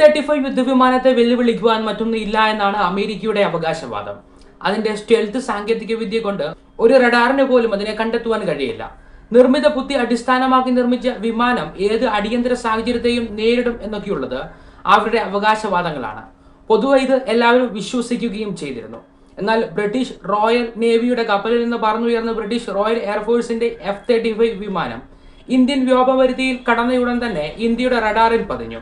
Thirty five യുദ്ധവിമാനത്തെ വെല്ലുവിളിക്കുവാൻ മറ്റൊന്നും ഇല്ല എന്നാണ് അമേരിക്കയുടെ അവകാശവാദം. അതിന്റെ സ്റ്റെൽത്ത് സാങ്കേതിക വിദ്യ കൊണ്ട് ഒരു റഡാറിന് പോലും അതിനെ കണ്ടെത്തുവാൻ കഴിയില്ല. നിർമ്മിത ബുദ്ധി അടിസ്ഥാനമാക്കി നിർമ്മിച്ച വിമാനം ഏത് അടിയന്തര സാഹചര്യത്തെയും നേരിടും എന്നൊക്കെയുള്ളത് അവരുടെ അവകാശവാദങ്ങളാണ്. പൊതുവെ ഇത് എല്ലാവരും വിശ്വസിക്കുകയും ചെയ്തിരുന്നു. എന്നാൽ ബ്രിട്ടീഷ് റോയൽ നേവിയുടെ കപ്പലിൽ നിന്ന് പറഞ്ഞുയർന്ന ബ്രിട്ടീഷ് റോയൽ എയർഫോഴ്സിന്റെ എഫ് തേർട്ടി ഫൈവ് വിമാനം ഇന്ത്യൻ വ്യോപപരിധിയിൽ കടന്നയുടൻ തന്നെ ഇന്ത്യയുടെ റഡാറിൽ പതിഞ്ഞു.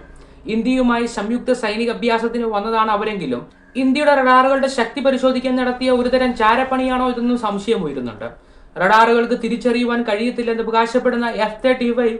ഇന്ത്യയുമായി സംയുക്ത സൈനിക അഭ്യാസത്തിന് വന്നതാണ് അവരെങ്കിലും ഇന്ത്യയുടെ റഡാറുകളുടെ ശക്തി പരിശോധിക്കാൻ നടത്തിയ ഒരുതരം ചാരപ്പണിയാണോ ഇതെന്നും സംശയം ഉയരുന്നുണ്ട്. റഡാറുകൾക്ക് തിരിച്ചറിയുവാൻ കഴിയത്തില്ലെന്ന് അവകാശപ്പെടുന്ന എഫ് തേർട്ടി ഫൈവ്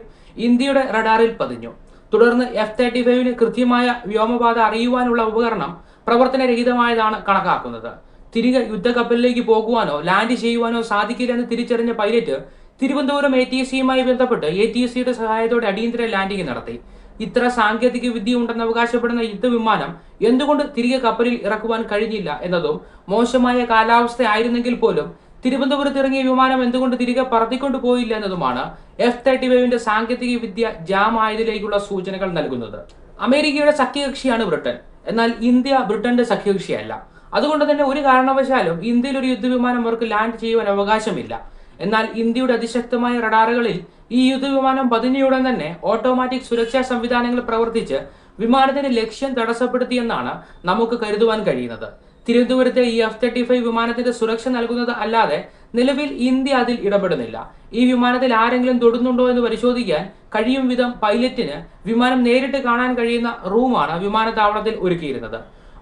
ഇന്ത്യയുടെ റഡാറിൽ പതിഞ്ഞു. തുടർന്ന് എഫ് തേർട്ടി ഫൈവിന് കൃത്യമായ വ്യോമപാത അറിയുവാനുള്ള ഉപകരണം പ്രവർത്തനരഹിതമായതാണ് കണക്കാക്കുന്നത്. തിരികെ യുദ്ധക്കപ്പലിലേക്ക് പോകുവാനോ ലാൻഡ് ചെയ്യുവാനോ സാധിക്കില്ലെന്ന് തിരിച്ചറിഞ്ഞ pilot Thiruvananthapuram A T S സിയുമായി ബന്ധപ്പെട്ട് എ ടി എസ് സിയുടെ സഹായത്തോടെ അടിയന്തര ലാൻഡിംഗ് നടത്തി. ഇത്ര സാങ്കേതിക വിദ്യ ഉണ്ടെന്ന് അവകാശപ്പെടുന്ന യുദ്ധവിമാനം എന്തുകൊണ്ട് തിരികെ കപ്പലിൽ ഇറക്കുവാൻ കഴിഞ്ഞില്ല എന്നതും മോശമായ കാലാവസ്ഥ ആയിരുന്നെങ്കിൽ പോലും തിരുവനന്തപുരത്ത് ഇറങ്ങിയ വിമാനം എന്തുകൊണ്ട് തിരികെ പറത്തിക്കൊണ്ടു പോയില്ല എന്നതുമാണ് എഫ് തേർട്ടി ഫൈവിന്റെ സാങ്കേതിക വിദ്യ ജാം ആയതിലേക്കുള്ള സൂചനകൾ നൽകുന്നത്. അമേരിക്കയുടെ സഖ്യകക്ഷിയാണ് ബ്രിട്ടൻ. എന്നാൽ ഇന്ത്യ ബ്രിട്ടന്റെ സഖ്യകക്ഷിയല്ല. അതുകൊണ്ട് തന്നെ ഒരു കാരണവശാലും ഇന്ത്യയിൽ ഒരു യുദ്ധവിമാനം അവർക്ക് ലാൻഡ് ചെയ്യുവാൻ അവകാശമില്ല. എന്നാൽ ഇന്ത്യയുടെ അതിശക്തമായ റഡാറുകളിൽ ഈ യുദ്ധവിമാനം പതിഞ്ഞയുടൻ തന്നെ ഓട്ടോമാറ്റിക് സുരക്ഷാ സംവിധാനങ്ങൾ പ്രവർത്തിച്ച് വിമാനത്തിന്റെ ലക്ഷ്യം തടസ്സപ്പെടുത്തിയെന്നാണ് നമുക്ക് കരുതുവാൻ കഴിയുന്നത്. തിരുവനന്തപുരത്തെ ഈ എഫ് തേർട്ടി ഫൈവ് വിമാനത്തിന്റെ സുരക്ഷ നൽകുന്നത് അല്ലാതെ നിലവിൽ ഇന്ത്യ അതിൽ ഇടപെടുന്നില്ല. ഈ വിമാനത്തിൽ ആരെങ്കിലും തൊടുന്നുണ്ടോ എന്ന് പരിശോധിക്കാൻ കഴിയും വിധം പൈലറ്റിന് വിമാനം നേരിട്ട് കാണാൻ കഴിയുന്ന റൂമാണ് വിമാനത്താവളത്തിൽ ഒരുക്കിയിരുന്നത്.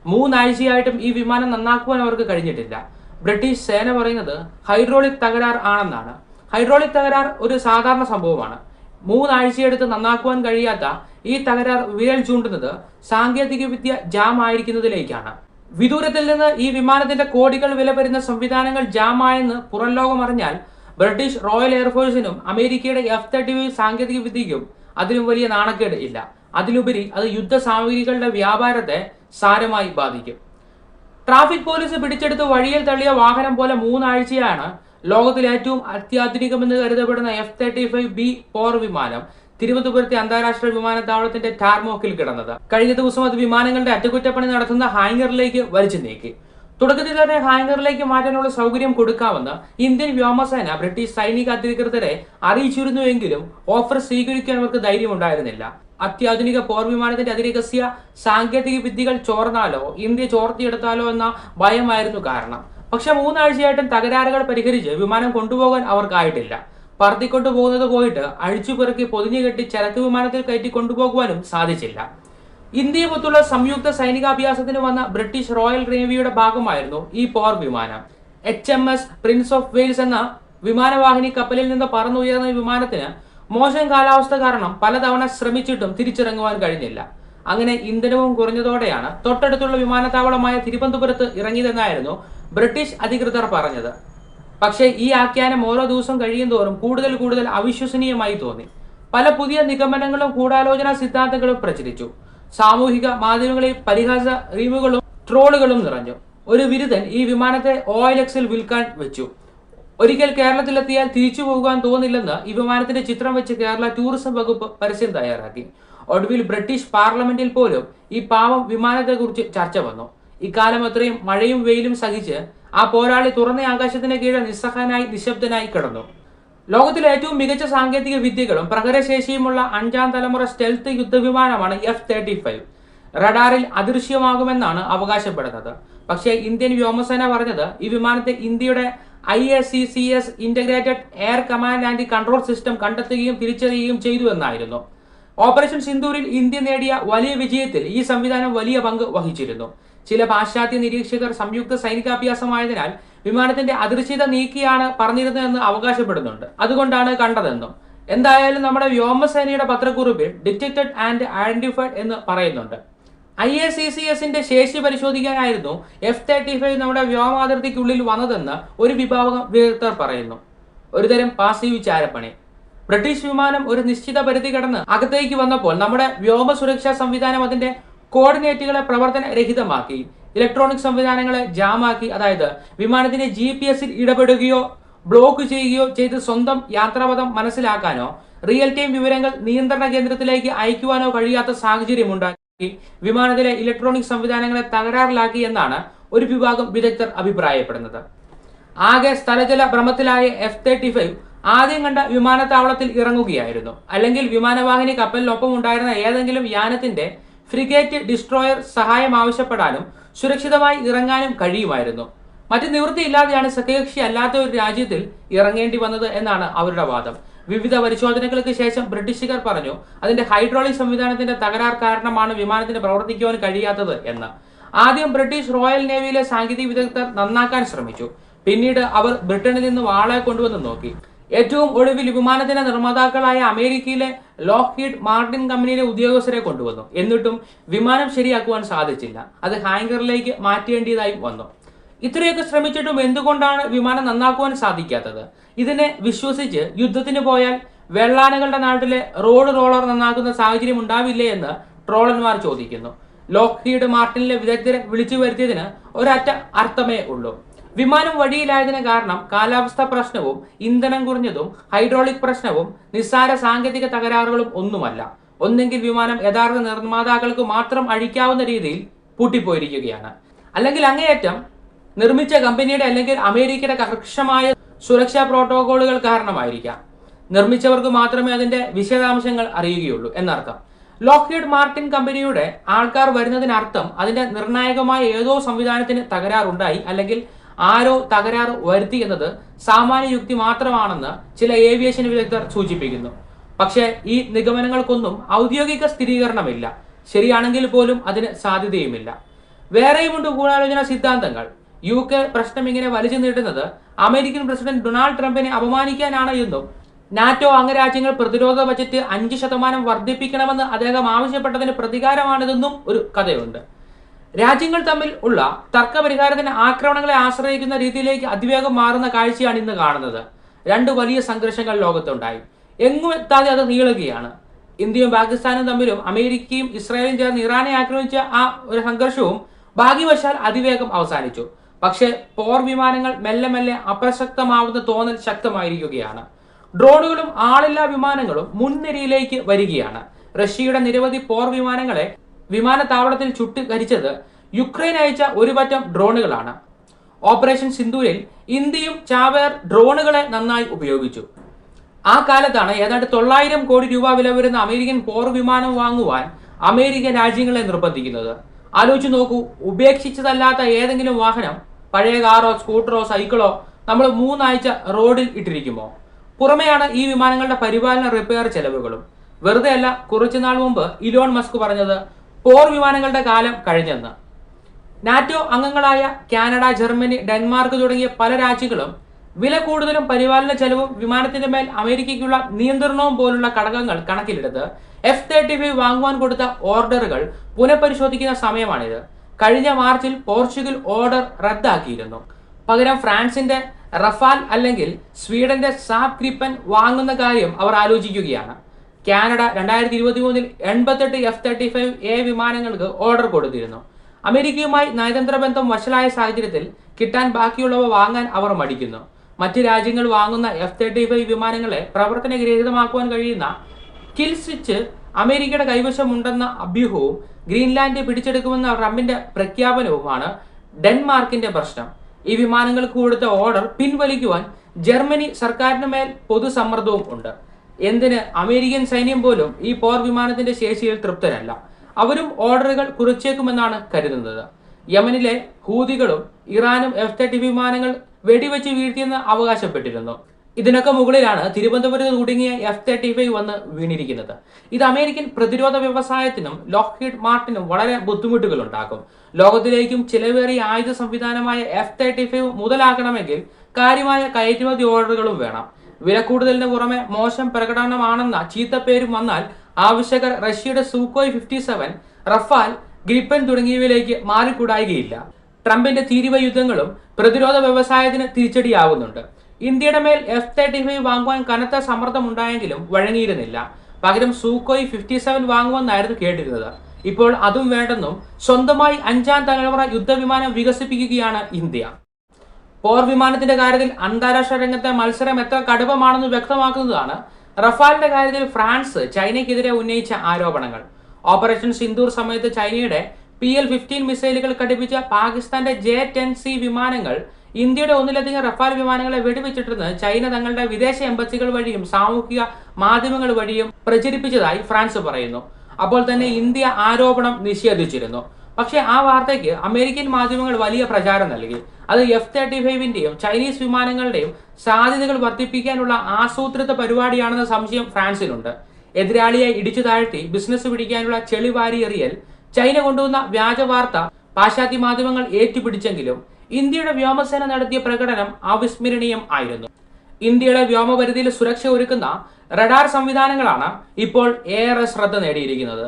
മൂന്നാഴ്ചയായിട്ടും ഈ വിമാനം നന്നാക്കുവാൻ അവർക്ക് കഴിഞ്ഞിട്ടില്ല. ബ്രിട്ടീഷ് സേന പറയുന്നത് ഹൈഡ്രോളിക് തകരാർ ആണെന്നാണ്. ഹൈഡ്രോളിക് തകരാർ ഒരു സാധാരണ സംഭവമാണ്. മൂന്നാഴ്ചയെടുത്ത് നന്നാക്കുവാൻ കഴിയാത്ത ഈ തകരാർ വിരൽ ചൂണ്ടുന്നത് സാങ്കേതികവിദ്യ ജാം ആയിരിക്കുന്നതിലേക്കാണ്. വിദൂരത്തിൽ നിന്ന് ഈ വിമാനത്തിന്റെ കോടികൾ വില വരുന്ന സംവിധാനങ്ങൾ ജാമായെന്ന് പുറം ലോകം അറിഞ്ഞാൽ ബ്രിട്ടീഷ് റോയൽ എയർഫോഴ്സിനും അമേരിക്കയുടെ എഫ് തേർട്ടി വി സാങ്കേതിക വിദ്യയ്ക്കും അതിലും വലിയ നാണക്കേട് ഇല്ല. അതിലുപരി അത് യുദ്ധ സാമഗ്രികളുടെ വ്യാപാരത്തെ സാരമായി ബാധിക്കും. ട്രാഫിക് പോലീസ് പിടിച്ചെടുത്ത് വഴിയിൽ തള്ളിയ വാഹനം പോലെ മൂന്നാഴ്ചയാണ് ലോകത്തിലെ ഏറ്റവും അത്യാധുനികമെന്ന് കരുതപ്പെടുന്ന എഫ് തേർട്ടി ഫൈവ് ബി പോർ വിമാനം തിരുവനന്തപുരത്തെ അന്താരാഷ്ട്ര വിമാനത്താവളത്തിന്റെ ടാർമോക്കിൽ കിടന്നത്. കഴിഞ്ഞ ദിവസം അത് വിമാനങ്ങളുടെ അറ്റകുറ്റപ്പണി നടത്തുന്ന ഹാങ്ങറിലേക്ക് വലിച്ചു നീക്കി. തുടക്കത്തിൽ തന്നെ ഹാങ്ങറിലേക്ക് മാറ്റാനുള്ള സൗകര്യം കൊടുക്കാമെന്ന് ഇന്ത്യൻ വ്യോമസേന ബ്രിട്ടീഷ് സൈനിക അധികൃതരെ അറിയിച്ചിരുന്നുവെങ്കിലും ഓഫർ സ്വീകരിക്കാൻ അവർക്ക് ധൈര്യമുണ്ടായിരുന്നില്ല. അത്യാധുനിക പോർ വിമാനത്തിന്റെ അതിരഹസ്യ സാങ്കേതിക വിദ്യകൾ ചോർന്നാലോ ഇന്ത്യ ചോർത്തിയെടുത്താലോ എന്ന ഭയമായിരുന്നു കാരണം. പക്ഷെ മൂന്നാഴ്ചയായിട്ടും തകരാറുകൾ പരിഹരിച്ച് വിമാനം കൊണ്ടുപോകാൻ അവർക്കായിട്ടില്ല. പറത്തിക്കൊണ്ടു പോകുന്നത് പോയിട്ട് അഴിച്ചുപിറക്കി പൊതിഞ്ഞു കെട്ടി ചരക്ക് വിമാനത്തിൽ കയറ്റി കൊണ്ടുപോകുവാനും സാധിച്ചില്ല. ഇന്ത്യയുമൊത്തുള്ള സംയുക്ത സൈനികാഭ്യാസത്തിന് വന്ന ബ്രിട്ടീഷ് റോയൽ നേവിയുടെ ഭാഗമായിരുന്നു ഈ പോർ വിമാനം. H M S prince of Wales എന്ന വിമാനവാഹിനി കപ്പലിൽ നിന്ന് പറന്നുയർന്ന വിമാനത്തിന് മോശം കാലാവസ്ഥ കാരണം പലതവണ ശ്രമിച്ചിട്ടും തിരിച്ചിറങ്ങുവാൻ കഴിഞ്ഞില്ല. അങ്ങനെ ഇന്ധനവും കുറഞ്ഞതോടെയാണ് തൊട്ടടുത്തുള്ള വിമാനത്താവളമായ തിരുവനന്തപുരത്ത് ഇറങ്ങിയതെന്നായിരുന്നു ബ്രിട്ടീഷ് അധികൃതർ പറഞ്ഞത്. പക്ഷേ ഈ ആഖ്യാനം ഓരോ ദിവസം കഴിയും തോറും കൂടുതൽ കൂടുതൽ അവിശ്വസനീയമായി തോന്നി. പല പുതിയ നിഗമനങ്ങളും ഗൂഢാലോചന സിദ്ധാന്തങ്ങളും പ്രചരിച്ചു. സാമൂഹിക മാധ്യമങ്ങളിൽ പരിഹാസ റീമുകളും ട്രോളുകളും നിറഞ്ഞു. ഒരു ബിരുദൻ ഈ വിമാനത്തെ എക്സിൽ വിൽക്കാൻ വെച്ചു. ഒരിക്കൽ കേരളത്തിലെത്തിയാൽ തിരിച്ചു പോകാൻ തോന്നില്ലെന്ന് ഈ വിമാനത്തിന്റെ ചിത്രം വെച്ച് കേരള ടൂറിസം വകുപ്പ് പരസ്യം തയ്യാറാക്കി. ഒടുവിൽ ബ്രിട്ടീഷ് പാർലമെന്റിൽ പോലും ഈ പാവം വിമാനത്തെക്കുറിച്ച് ചർച്ച വന്നു. ഇക്കാലം അത്രയും മഴയും വെയിലും സഹിച്ച് ആ പോരാളി തുറന്ന ആകാശത്തിന് കീഴിൽ നിസ്സഹനായി നിശബ്ദനായി കിടന്നു. ലോകത്തിലെ ഏറ്റവും മികച്ച സാങ്കേതിക വിദ്യകളും പ്രഹരശേഷിയുമുള്ള അഞ്ചാം തലമുറ സ്റ്റെൽത്ത് യുദ്ധവിമാനമാണ് എഫ് തേർട്ടി ഫൈവ്. റഡാറിൽ അദൃശ്യമാകുമെന്നാണ് അവകാശപ്പെടുന്നത്. പക്ഷേ ഇന്ത്യൻ വ്യോമസേന പറഞ്ഞത് ഈ വിമാനത്തെ ഇന്ത്യയുടെ I S C C S integrated air command and control system കണ്ടെത്തുകയും തിരിച്ചറിയുകയും ചെയ്തു എന്നായിരുന്നു. ഓപ്പറേഷൻ സിന്ദൂരിൽ ഇന്ത്യ നേടിയ വലിയ വിജയത്തിൽ ഈ സംവിധാനം വലിയ പങ്ക് വഹിച്ചിരുന്നു. ചില പാശ്ചാത്യ നിരീക്ഷകർ സംയുക്ത സൈനികാഭ്യാസമായതിനാൽ വിമാനത്തിന്റെ അദൃശ്യത നീക്കിയാണ് പറഞ്ഞിരുന്നതെന്ന് അവകാശപ്പെടുന്നുണ്ട്. അതുകൊണ്ടാണ് കണ്ടതെന്നും. എന്തായാലും നമ്മുടെ വ്യോമസേനയുടെ പത്രക്കുറിപ്പിൽ ഡിറ്റക്റ്റഡ് ആൻഡ് ഐഡന്റിഫൈഡ് എന്ന് പറയുന്നുണ്ട്. ഐ എ സി സി എസിന്റെ ശേഷി പരിശോധിക്കാനായിരുന്നു എഫ് തേർട്ടി ഫൈവ് നമ്മുടെ വ്യോമാതിർത്തിക്കുള്ളിൽ വന്നതെന്ന് ഒരു വിഭാഗം വിദഗ്ധർ പറയുന്നു ഒരുതരം പാസീവ് ചാരപ്പണി ബ്രിട്ടീഷ് വിമാനം ഒരു നിശ്ചിത പരിധി കടന്ന് അകത്തേക്ക് വന്നപ്പോൾ നമ്മുടെ വ്യോമ സുരക്ഷാ സംവിധാനം അതിന്റെ കോർഡിനേറ്റുകളെ പ്രവർത്തനരഹിതമാക്കി ഇലക്ട്രോണിക് സംവിധാനങ്ങളെ ജാമാക്കി അതായത് വിമാനത്തിന്റെ ജി പി എസിൽ ഇടപെടുകയോ ബ്ലോക്ക് ചെയ്യുകയോ ചെയ്ത് സ്വന്തം യാത്രാപഥം മനസ്സിലാക്കാനോ റിയൽ ടൈം വിവരങ്ങൾ നിയന്ത്രണ കേന്ദ്രത്തിലേക്ക് അയക്കുവാനോ കഴിയാത്ത സാഹചര്യമുണ്ടായി വിമാനത്തിലെ ഇലക്ട്രോണിക് സംവിധാനങ്ങളെ തകരാറിലാക്കി എന്നാണ് ഒരു വിഭാഗം വിദഗ്ധർ അഭിപ്രായപ്പെടുന്നത്. ആകെ സ്ഥലജല ഭ്രമത്തിലായ എഫ് തേർട്ടി ഫൈവ് ആദ്യം കണ്ട വിമാനത്താവളത്തിൽ ഇറങ്ങുകയായിരുന്നു. അല്ലെങ്കിൽ വിമാനവാഹിനി കപ്പലിനൊപ്പം ഉണ്ടായിരുന്ന ഏതെങ്കിലും യാനത്തിന്റെ ഫ്രിഗേറ്റ് ഡിസ്ട്രോയർ സഹായം ആവശ്യപ്പെടാനും സുരക്ഷിതമായി ഇറങ്ങാനും കഴിയുമായിരുന്നു. മറ്റ് നിവൃത്തിയില്ലാതെയാണ് സഖ്യകക്ഷി അല്ലാത്ത ഒരു രാജ്യത്തിൽ ഇറങ്ങേണ്ടി വന്നത് എന്നാണ് അവരുടെ വാദം. വിവിധ പരിശോധനകൾക്ക് ശേഷം ബ്രിട്ടീഷുകാർ പറഞ്ഞു അതിന്റെ ഹൈഡ്രോളിക് സംവിധാനത്തിന്റെ തകരാർ കാരണമാണ് വിമാനത്തിന് പ്രവർത്തിക്കുവാൻ കഴിയാത്തത് എന്ന്. ആദ്യം ബ്രിട്ടീഷ് റോയൽ നേവിയിലെ സാങ്കേതിക വിദഗ്ധർ നന്നാക്കാൻ ശ്രമിച്ചു. പിന്നീട് അവർ ബ്രിട്ടനിൽ നിന്ന് വാളെ കൊണ്ടുവന്ന് നോക്കി. ഏറ്റവും ഒടുവിൽ വിമാനത്തിന്റെ നിർമ്മാതാക്കളായ അമേരിക്കയിലെ ലോക്ക്ഹീഡ് മാർട്ടിൻ കമ്പനിയിലെ ഉദ്യോഗസ്ഥരെ കൊണ്ടുവന്നു. എന്നിട്ടും വിമാനം ശരിയാക്കുവാൻ സാധിച്ചില്ല. അത് ഹാങ്കറിലേക്ക് മാറ്റേണ്ടതായി വന്നു. ഇത്രയൊക്കെ ശ്രമിച്ചിട്ടും എന്തുകൊണ്ടാണ് വിമാനം നന്നാക്കുവാൻ സാധിക്കാത്തത്? ഇതിനെ വിശ്വസിച്ച് യുദ്ധത്തിന് പോയാൽ വെള്ളാനകളുടെ നാട്ടിലെ റോഡ് റോളർ നന്നാക്കുന്ന സാഹചര്യം ഉണ്ടാവില്ലേ എന്ന് ട്രോളന്മാർ ചോദിക്കുന്നു. ലോക്ഹീഡ് മാർട്ടിനിലെ വിദഗ്ധരെ വിളിച്ചു വരുത്തിയതിന് ഒരറ്റ അർത്ഥമേ ഉള്ളൂ. വിമാനം വഴിയിലായതിന് കാരണം കാലാവസ്ഥ പ്രശ്നവും ഇന്ധനം കുറഞ്ഞതും ഹൈഡ്രോളിക് പ്രശ്നവും നിസ്സാര സാങ്കേതിക തകരാറുകളും ഒന്നുമല്ല. ഒന്നെങ്കിൽ വിമാനം യഥാർത്ഥ നിർമ്മാതാക്കൾക്ക് മാത്രം അഴിക്കാവുന്ന രീതിയിൽ പൂട്ടിപ്പോയിരിക്കുകയാണ്. അല്ലെങ്കിൽ അങ്ങേയറ്റം നിർമ്മിച്ച കമ്പനിയുടെ അല്ലെങ്കിൽ അമേരിക്കയുടെ കർക്കശമായ സുരക്ഷാ പ്രോട്ടോകോളുകൾ കാരണമായിരിക്കാം. നിർമ്മിച്ചവർക്ക് മാത്രമേ അതിന്റെ വിശദാംശങ്ങൾ അറിയുകയുള്ളൂ എന്നർത്ഥം. ലോക്ക്ഹീഡ് മാർട്ടിൻ കമ്പനിയുടെ ആൾക്കാർ വരുന്നതിനർത്ഥം അതിന്റെ നിർണായകമായ ഏതോ സംവിധാനത്തിന് തകരാറുണ്ടായി അല്ലെങ്കിൽ ആരോ തകരാറ് വരുത്തി എന്നത് സാമാന്യ യുക്തി മാത്രമാണെന്ന് ചില ഏവിയേഷൻ വിദഗ്ധർ സൂചിപ്പിക്കുന്നു. പക്ഷേ ഈ നിഗമനങ്ങൾക്കൊന്നും ഔദ്യോഗിക സ്ഥിരീകരണമില്ല. ശരിയാണെങ്കിൽ പോലും അതിന് സാധ്യതയുമില്ല. വേറെയുമുണ്ട് ഗൂഢാലോചന സിദ്ധാന്തങ്ങൾ. യു കെ പ്രശ്നം ഇങ്ങനെ വലിച്ചു നീട്ടുന്നത് അമേരിക്കൻ പ്രസിഡന്റ് ഡൊണാൾഡ് ട്രംപിനെ അപമാനിക്കാനാണ് എന്നും നാറ്റോ അംഗരാജ്യങ്ങൾ പ്രതിരോധ ബജറ്റ് അഞ്ച് ശതമാനം വർദ്ധിപ്പിക്കണമെന്ന് അദ്ദേഹം ആവശ്യപ്പെട്ടതിന് പ്രതികാരമാണിതെന്നും ഒരു കഥയുണ്ട്. രാജ്യങ്ങൾ തമ്മിൽ ഉള്ള തർക്കപരിഹാരത്തിന് ആക്രമണങ്ങളെ ആശ്രയിക്കുന്ന രീതിയിലേക്ക് അതിവേഗം മാറുന്ന കാഴ്ചയാണ് ഇന്ന് കാണുന്നത്. രണ്ട് വലിയ സംഘർഷങ്ങൾ ലോകത്തുണ്ടായി. എങ്ങും എത്താതെ അത് നീളുകയാണ്. ഇന്ത്യയും പാകിസ്ഥാനും തമ്മിലും അമേരിക്കയും ഇസ്രായേലും ചേർന്ന് ഇറാനെ ആക്രമിച്ച ആ ഒരു സംഘർഷവും ഭാഗ്യവശാൽ അതിവേഗം അവസാനിച്ചു. പക്ഷേ പോർ വിമാനങ്ങൾ മെല്ലെ മെല്ലെ അപ്രസക്തമാവുന്ന തോന്നൽ ശക്തമായിരിക്കുകയാണ്. ഡ്രോണുകളും ആളില്ലാ വിമാനങ്ങളും മുൻനിരയിലേക്ക് വരികയാണ്. റഷ്യയുടെ നിരവധി പോർ വിമാനങ്ങളെ വിമാനത്താവളത്തിൽ ചുട്ടുകരിച്ചത് യുക്രൈൻ അയച്ച ഒരു പറ്റം ഡ്രോണുകളാണ്. ഓപ്പറേഷൻ സിന്ധൂരിൽ ഇന്ത്യയും ചാവേർ ഡ്രോണുകളെ നന്നായി ഉപയോഗിച്ചു. ആ കാലത്താണ് ഏതാണ്ട് തൊള്ളായിരം കോടി രൂപ വില വരുന്ന അമേരിക്കൻ പോർ വിമാനം വാങ്ങുവാൻ അമേരിക്കൻ രാജ്യങ്ങളെ നിർബന്ധിക്കുന്നത്. ആലോചിച്ച് നോക്കൂ ഉപേക്ഷിച്ചതല്ലാത്ത ഏതെങ്കിലും വാഹനം പഴയ കാറോ സ്കൂട്ടറോ സൈക്കിളോ നമ്മൾ മൂന്നാഴ്ച റോഡിൽ ഇട്ടിരിക്കുമോ പുറമെയാണ് ഈ വിമാനങ്ങളുടെ പരിപാലന റിപ്പയർ ചെലവുകളും. വെറുതെ അല്ല കുറച്ചു നാൾ മുമ്പ് ഇലോൺ മസ്ക് പറഞ്ഞത് പോർ വിമാനങ്ങളുടെ കാലം കഴിഞ്ഞെന്ന്. നാറ്റോ അംഗങ്ങളായ കാനഡ ജർമ്മനി ഡെൻമാർക്ക് തുടങ്ങിയ പല രാജ്യങ്ങളും വില കൂടുതലും പരിപാലന ചെലവും വിമാനത്തിന്റെ മേൽ അമേരിക്കയ്ക്കുള്ള നിയന്ത്രണവും പോലുള്ള ഘടകങ്ങൾ കണക്കിലെടുത്ത് എഫ് തേർട്ടി ഫൈവ് വാങ്ങുവാൻ കൊടുത്ത ഓർഡറുകൾ പുനഃപരിശോധിക്കുന്ന സമയമാണിത്. കഴിഞ്ഞ മാർച്ചിൽ പോർച്ചുഗൽ ഓർഡർ റദ്ദാക്കിയിരുന്നു. പകരം ഫ്രാൻസിന്റെ റഫാൽ അല്ലെങ്കിൽ സ്വീഡന്റെ സാബ് ക്രിപ്പൻ വാങ്ങുന്ന കാര്യം അവർ ആലോചിക്കുകയാണ്. കാനഡ രണ്ടായിരത്തി ഇരുപത്തി മൂന്നിൽ എൺപത്തെട്ട് എഫ് തേർട്ടി ഫൈവ് എ വിമാനങ്ങൾക്ക് ഓർഡർ കൊടുത്തിരുന്നു. അമേരിക്കയുമായി നയതന്ത്ര ബന്ധം വഷളായ സാഹചര്യത്തിൽ കിട്ടാൻ ബാക്കിയുള്ളവ വാങ്ങാൻ അവർ മടിക്കുന്നു. മറ്റ് രാജ്യങ്ങൾ വാങ്ങുന്ന എഫ് തേർട്ടി ഫൈവ് വിമാനങ്ങളെ പ്രവർത്തനരഹിതമാക്കുവാൻ കഴിയുന്ന കിൽ സ്വിച്ച് അമേരിക്കയുടെ കൈവശമുണ്ടെന്ന അഭ്യൂഹവും ഗ്രീൻലാൻഡ് പിടിച്ചെടുക്കുമെന്ന ട്രംപിന്റെ പ്രഖ്യാപനവുമാണ് ഡെൻമാർക്കിന്റെ പ്രശ്നം. ഈ വിമാനങ്ങൾക്ക് കൊടുത്ത ഓർഡർ പിൻവലിക്കുവാൻ ജർമ്മനി സർക്കാരിന് മേൽ പൊതുസമ്മർദ്ദവും ഉണ്ട്. എന്തിന്? അമേരിക്കൻ സൈന്യം പോലും ഈ പോർ വിമാനത്തിന്റെ ശേഷിയിൽ തൃപ്തരല്ല. അവരും ഓർഡറുകൾ കുറിച്ചേക്കുമെന്നാണ് കരുതുന്നത്. യമനിലെ ഹൂതികളും ഇറാനും എഫ് തേർട്ടി വിമാനങ്ങൾ വെടിവെച്ച് വീഴ്ത്തിയെന്ന് അവകാശപ്പെട്ടിരുന്നു. ഇതിനൊക്കെ മുകളിലാണ് തിരുവനന്തപുരത്ത് തുടങ്ങിയ എഫ് തേർട്ടി ഫൈവ് വന്ന് വീണിരിക്കുന്നത്. ഇത് അമേരിക്കൻ പ്രതിരോധ വ്യവസായത്തിനും ലോക്ക്ഹീഡ് മാർട്ടിനും വളരെ ബുദ്ധിമുട്ടുകൾ ഉണ്ടാക്കും ലോകത്തിലേക്കും ചിലവേറിയ ആയുധ സംവിധാനമായ എഫ് തേർട്ടി ഫൈവ് മുതലാക്കണമെങ്കിൽ കാര്യമായ കയറ്റുമതി ഓർഡറുകളും വേണം. വില കൂടുതലിന് പുറമെ മോശം പ്രകടനമാണെന്ന ചീത്തപ്പേരും വന്നാൽ ആവശ്യകർ റഷ്യയുടെ Sukhoi fifty seven Rafale Gripen തുടങ്ങിയവയിലേക്ക് മാറിക്കൂടായികയില്ല. ട്രംപിന്റെ തീരുവ യുദ്ധങ്ങളും പ്രതിരോധ വ്യവസായത്തിന് തിരിച്ചടിയാവുന്നുണ്ട്. ഇന്ത്യയുടെ മേൽ എഫ് തേർട്ടി ഫൈവ് വാങ്ങുവാൻ കനത്ത സമ്മർദ്ദമുണ്ടായെങ്കിലും വഴങ്ങിയിരുന്നില്ല. പകരം സൂക്കോയ് ഫിഫ്റ്റി സെവൻ വാങ്ങുമെന്നായിരുന്നു കേട്ടിരുന്നത്. ഇപ്പോൾ അതും വേണ്ടെന്നും സ്വന്തമായി അഞ്ചാം തലമുറ യുദ്ധവിമാനം വികസിപ്പിക്കുകയാണ് ഇന്ത്യ. പോർ വിമാനത്തിന്റെ കാര്യത്തിൽ അന്താരാഷ്ട്ര രംഗത്തെ മത്സരം എത്ര കടുപ്പമാണെന്ന് വ്യക്തമാക്കുന്നതാണ് റഫാലിന്റെ കാര്യത്തിൽ ഫ്രാൻസ് ചൈനയ്ക്കെതിരെ ഉന്നയിച്ച ആരോപണങ്ങൾ. ഓപ്പറേഷൻ സിന്ദൂർ സമയത്ത് ചൈനയുടെ പി എൽ ഫിഫ്റ്റീൻ മിസൈലുകൾ ഘടിപ്പിച്ച പാകിസ്ഥാന്റെ ജെ ടെൻ സി വിമാനങ്ങൾ ഇന്ത്യയുടെ ഒന്നിലധികം റഫാൽ വിമാനങ്ങളെ വെടിവെച്ചിട്ടെന്ന് ചൈന തങ്ങളുടെ വിദേശ എംബസികൾ വഴിയും സാമൂഹിക മാധ്യമങ്ങൾ വഴിയും പ്രചരിപ്പിച്ചതായി ഫ്രാൻസ് പറയുന്നു. അപ്പോൾ തന്നെ ഇന്ത്യ ആരോപണം നിഷേധിച്ചിരുന്നു. പക്ഷേ ആ വാർത്തയ്ക്ക് അമേരിക്കൻ മാധ്യമങ്ങൾ വലിയ പ്രചാരം നൽകി. അത് എഫ് തേർട്ടി ഫൈവിന്റെയും ചൈനീസ് വിമാനങ്ങളുടെയും സാധ്യതകൾ വർദ്ധിപ്പിക്കാനുള്ള ആസൂത്രിത പരിപാടിയാണെന്ന സംശയം ഫ്രാൻസിനുണ്ട്. എതിരാളിയെ ഇടിച്ചു താഴ്ത്തി ബിസിനസ് പിടിക്കാനുള്ള ചെളിവാരി എറിയൽ ചൈന കൊണ്ടുവന്ന വ്യാജ വാർത്ത പാശ്ചാത്യ മാധ്യമങ്ങൾ ഏറ്റുപിടിച്ചെങ്കിലും ഇന്ത്യയുടെ വ്യോമസേന നടത്തിയ പ്രകടനം അവിസ്മരണീയം ആയിരുന്നു. ഇന്ത്യയുടെ വ്യോമപരിധിയിൽ സുരക്ഷ ഒരുക്കുന്ന റഡാർ സംവിധാനങ്ങളാണ് ഇപ്പോൾ ഏറെ ശ്രദ്ധ നേടിയിരിക്കുന്നത്.